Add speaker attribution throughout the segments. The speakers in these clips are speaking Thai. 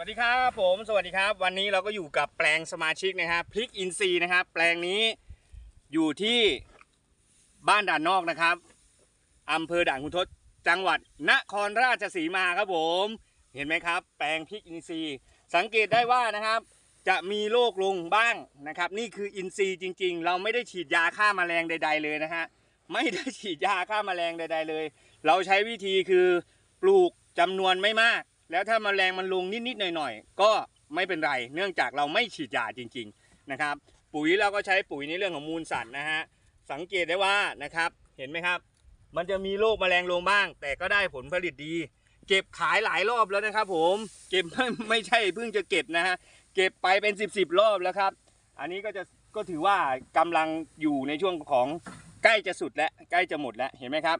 Speaker 1: วัสดีครับผมสวัสดีครับ วันนี้เราก็อยู่กับแปลงสมาชิกนะครับพริกอินทรีย์นะครับ แปลงนี้อยู่ที่บ้านด่านนอกนะครับอำเภอด่านคุณทศจังหวัดนครราชสีมาครับผม เห็นไหมครับ แปลงพริกอินทรีย์ สังเกตได้ว่านะครับ จะมีโรคลงบ้างนะครับ นี่คืออินทรีย์จริง ๆ เราไม่ได้ฉีดยาฆ่าแมลงใด ๆ เลยนะฮะไม่ได้ฉีดยาฆ่าแมลงใด ๆเลย เราใช้วิธีคือปลูกจำนวนไม่มาก แล้วถ้าแมลงมันลงนิดๆหน่อยๆก็ไม่เป็นไร เนื่องจากเราไม่ฉีดยาจริงๆนะครับ ปุ๋ยเราก็ใช้ปุ๋ยในเรื่องของมูลสัตว์นะฮะสังเกตได้ว่านะครับเห็นไหมครับ มันจะมีโรคแมลงลงบ้าง แต่ก็ได้ผลผลิตดี เก็บขายหลายรอบแล้วนะครับ ผมเก็บไม่ไม่ใช่เพิ่งจะเก็บนะฮะเก็บไปเป็น 10บสรอบแล้วครับ อันนี้ก็จะก็ถือว่ากำลังอยู่ในช่วงของใกล้จะสุดแล้วใกล้จะหมดแล้วเห็นไหมครับ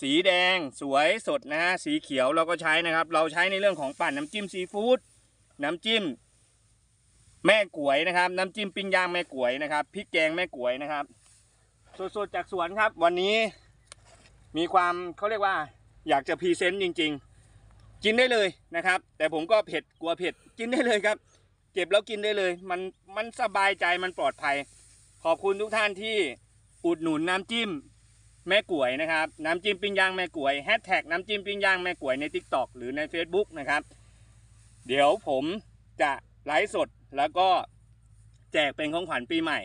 Speaker 1: สีแดงสวยสดนะฮะสีเขียวเราก็ใช้นะครับ เราใช้ในเรื่องของปั่นน้ำจิ้มซีฟู้ดน้ำจิ้ม แม่กวยนะครับ น้ำจิ้มปิ้งย่างแม่กวยนะครับพริกแกงแม่กวยนะครับ สดๆจากสวนครับ วันนี้มีความเขาเรียกว่า อยากจะพรีเซนต์จริง ๆ กินได้เลยนะครับ แต่ผมก็เผ็ดกลัวเผ็ดกินได้เลยครับ เก็บแล้วกินได้เลย มันมันสบายใจมันปลอดภัย ขอบคุณทุกท่านที่อุดหนุนน้ำจิ้ม แม่กวยนะครับ น้ำจิ้มปิ้งย่างแม่กวยแฮชแท็กน้ำจิ้มปิ้งย่างแม่กวยใน Tik t o อกหรือใน Facebook นะครับ เดี๋ยวผมจะไลฟ์สดแล้วก็แจกเป็นของขวัญปีใหม่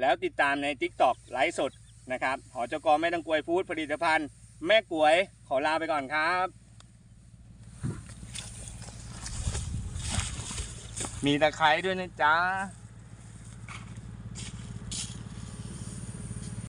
Speaker 1: แล้วติดตามใน Tik t o อกไลฟ์สดนะครับหอจกไม่ต้องกลวยฟู้ดผลิตภัณฑ์ แม่กวยขอลาไปก่อนครับ มีตะไคร้ด้วยนะจ๊ะ